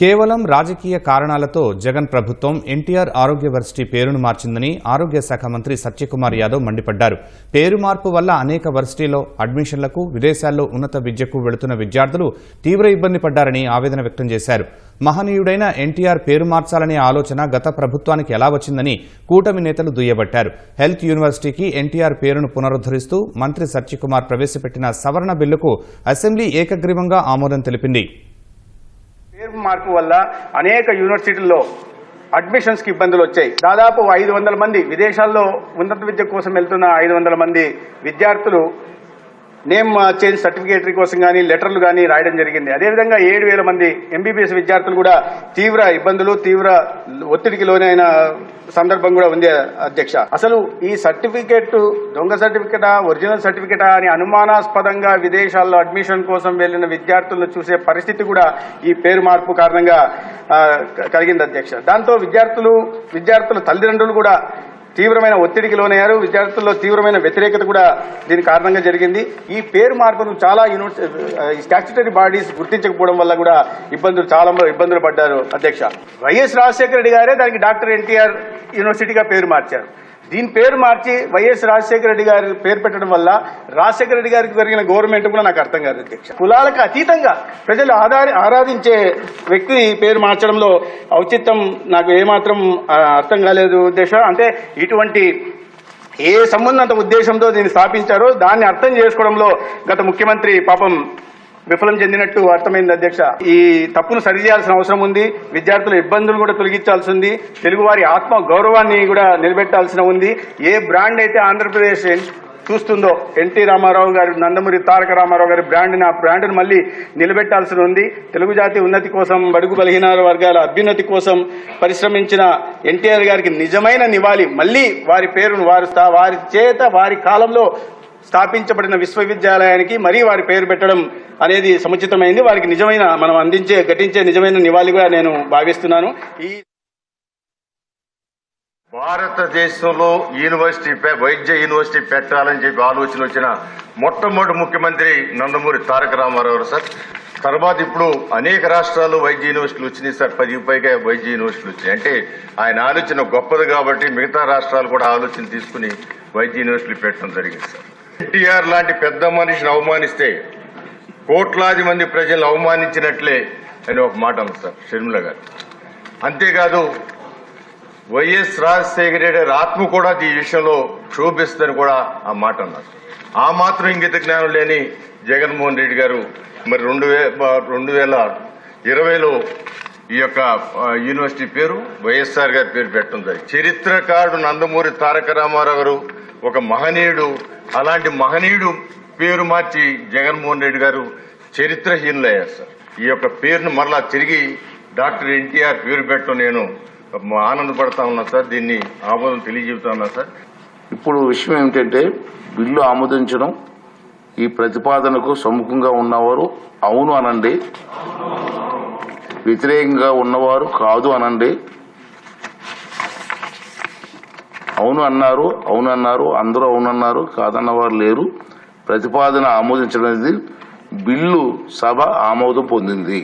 కేవలం రాజకీయ కారణాలతో జగన్ ప్రభుత్వం ఎన్టీఆర్ ఆరోగ్య వర్సిటీ పేరును మార్చిందని ఆరోగ్య శాఖ మంత్రి సత్యకుమార్ యాదవ్ మండిపడ్డారు. పేరు మార్పు వల్ల అనేక వర్సిటీలో అడ్మిషన్లకు విదేశాల్లో ఉన్నత విద్యకు వెళుతున్న విద్యార్థులు తీవ్ర ఇబ్బంది పడ్డారని ఆవేదన వ్యక్తం చేశారు. మహనీయుడైన ఎన్టీఆర్ పేరు మార్చాలనే ఆలోచన గత ప్రభుత్వానికి ఎలా వచ్చిందని కూటమి నేతలు దుయ్యబట్టారు. హెల్త్ యూనివర్సిటీకి ఎన్టీఆర్ పేరును పునరుద్దరిస్తూ మంత్రి సత్యకుమార్ ప్రవేశపెట్టిన సవరణ బిల్లుకు అసెంబ్లీ ఏకగ్రీవంగా ఆమోదం తెలిపింది. పేరు మార్పు వల్ల అనేక యూనివర్సిటీల్లో అడ్మిషన్స్కి ఇబ్బందులు వచ్చాయి. దాదాపు ఐదు వందల మంది విదేశాల్లో ఉన్నత విద్య కోసం వెళ్తున్న ఐదు వందల మంది విద్యార్థులు నేమ్ చేంజ్ సర్టిఫికేటరీ కోసం కానీ లెటర్లు కానీ రాయడం జరిగింది. అదేవిధంగా ఏడు వేల మంది ఎంబీబీఎస్ విద్యార్థులు కూడా తీవ్ర ఇబ్బందులు తీవ్ర ఒత్తిడికి లోనైన సందర్భం కూడా ఉంది అధ్యక్ష. అసలు ఈ సర్టిఫికేట్ దొంగ సర్టిఫికేటా ఒరిజినల్ సర్టిఫికేటా అని అనుమానాస్పదంగా విదేశాల్లో అడ్మిషన్ కోసం వెళ్ళిన విద్యార్థులను చూసే పరిస్థితి కూడా ఈ పేరు మార్పు కారణంగా కలిగింది అధ్యక్ష. దాంతో విద్యార్థులు విద్యార్థుల తల్లిదండ్రులు కూడా తీవ్రమైన ఒత్తిడికి లోనయ్యారు. విద్యార్థుల్లో తీవ్రమైన వ్యతిరేకత కూడా దీని కారణంగా జరిగింది. ఈ పేరు మార్పును చాలా యూనివర్సిటీ స్టాచ్యుటరీ బాడీస్ గుర్తించకపోవడం వల్ల కూడా ఇబ్బందులు చాలా ఇబ్బందులు పడ్డారు అధ్యక్ష. వైఎస్ రాజశేఖర రెడ్డి గారే దానికి డాక్టర్ ఎన్టీఆర్ యూనివర్సిటీగా పేరు మార్చారు. దీని పేరు మార్చి వైఎస్ రాజశేఖర రెడ్డి గారి పేరు పెట్టడం వల్ల రాజశేఖర రెడ్డి గారికి జరిగిన గవర్నమెంట్ కూడా నాకు అర్థం కాదు అధ్యక్ష. కులాలకు అతీతంగా ప్రజలు ఆధారి ఆరాధించే వ్యక్తి పేరు మార్చడంలో ఔచిత్యం నాకు ఏమాత్రం అర్థం కాలేదు ఉద్దేశం అంటే ఇటువంటి ఏ సంబంధంత ఉద్దేశంతో దీన్ని స్థాపించారో దాన్ని అర్థం చేసుకోవడంలో గత ముఖ్యమంత్రి పాపం విఫలం చెందినట్టు అర్థమైంది అధ్యక్ష. ఈ తప్పును సరిచేయాల్సిన అవసరం ఉంది. విద్యార్థుల ఇబ్బందులు కూడా తొలగించాల్సి ఉంది. తెలుగువారి ఆత్మ గౌరవాన్ని కూడా నిలబెట్టాల్సిన ఉంది. ఏ బ్రాండ్ అయితే ఆంధ్రప్రదేశ్ చూస్తుందో ఎన్టీ రామారావు గారి నందమూరి తారక రామారావు గారి బ్రాండ్ ఆ బ్రాండ్ను మళ్ళీ నిలబెట్టాల్సి ఉంది. తెలుగు జాతి ఉన్నతి కోసం బడుగు బలహీన వర్గాల అభ్యున్నతి కోసం పరిశ్రమించిన ఎన్టీఆర్ గారికి నిజమైన నివాళి. మళ్ళీ వారి పేరును వారు వారి చేత వారి కాలంలో స్థాపించబడిన విశ్వవిద్యాలయానికి మరీ వారి పేరు పెట్టడం అనేది సముచితమైంది. వారికి నిజమైన మనం అందించే ఘటించే నిజమైన నివాళిగా నేను భావిస్తున్నాను. ఈ భారతదేశంలో యూనివర్సిటీ వైద్య యూనివర్సిటీ పెట్టాలని చెప్పి ఆలోచన వచ్చిన మొట్టమొదటి ముఖ్యమంత్రి నందమూరి తారక రామారావు సార్. తర్వాత ఇప్పుడు అనేక రాష్ట్రాల్లో వైద్య యూనివర్సిటీలు వచ్చినాయి సార్. పది పైగా వైద్య యూనివర్సిటీలు వచ్చినాయి. అంటే ఆయన ఆలోచన గొప్పది కాబట్టి మిగతా రాష్ట్రాలు కూడా ఆలోచన తీసుకుని వైద్య యూనివర్సిటీలు పెట్టడం జరిగింది సార్. ఎన్టీఆర్ లాంటి పెద్ద మనిషిని అవమానిస్తే కోట్లాది మంది ప్రజలను అవమానించినట్లే అని ఒక మాట ఉంది సార్ షర్మిల గారు. అంతేకాదు వైఎస్ రాజశేఖర రెడ్డి ఆత్మ కూడా ఈ విషయంలో క్షోభిస్తుందని కూడా ఆ మాట అన్నారు. ఆ మాత్రం ఇంగిత జ్ఞానం లేని జగన్మోహన్ రెడ్డి గారు మరి రెండు వే రెండు వేల ఇరవైలో ఈ యొక్క యూనివర్సిటీ పేరు వైఎస్ఆర్ గారి పేరు పెట్టడం జరిగింది. చరిత్రకారుడు నందమూరి తారక రామారావు గారు ఒక మహనీయుడు అలాంటి మహనీయుడు పేరు మార్చి జగన్మోహన్ రెడ్డి గారు చరిత్రహీనులయ్యారు సార్. ఈ యొక్క పేరును మరలా తిరిగి డాక్టర్ ఎన్టీఆర్ పేరు పెట్టడం నేను ఆనందపడతా ఉన్నా సార్. దీన్ని ఆమోదం తెలియజెబుతా ఉన్నా సార్. ఇప్పుడు విషయం ఏమిటంటే బిల్లు ఆమోదించడం ఈ ప్రతిపాదనకు సముఖంగా ఉన్నవారు అవును అనండి. వ్యతిరేకంగా ఉన్నవారు కాదు అనండి. అవును అన్నారు అవును అన్నారు అందరూ అవునన్నారు కాదన్నవారు లేరు. ప్రతిపాదన ఆమోదించడం బిల్లు సభ ఆమోదం పొందింది.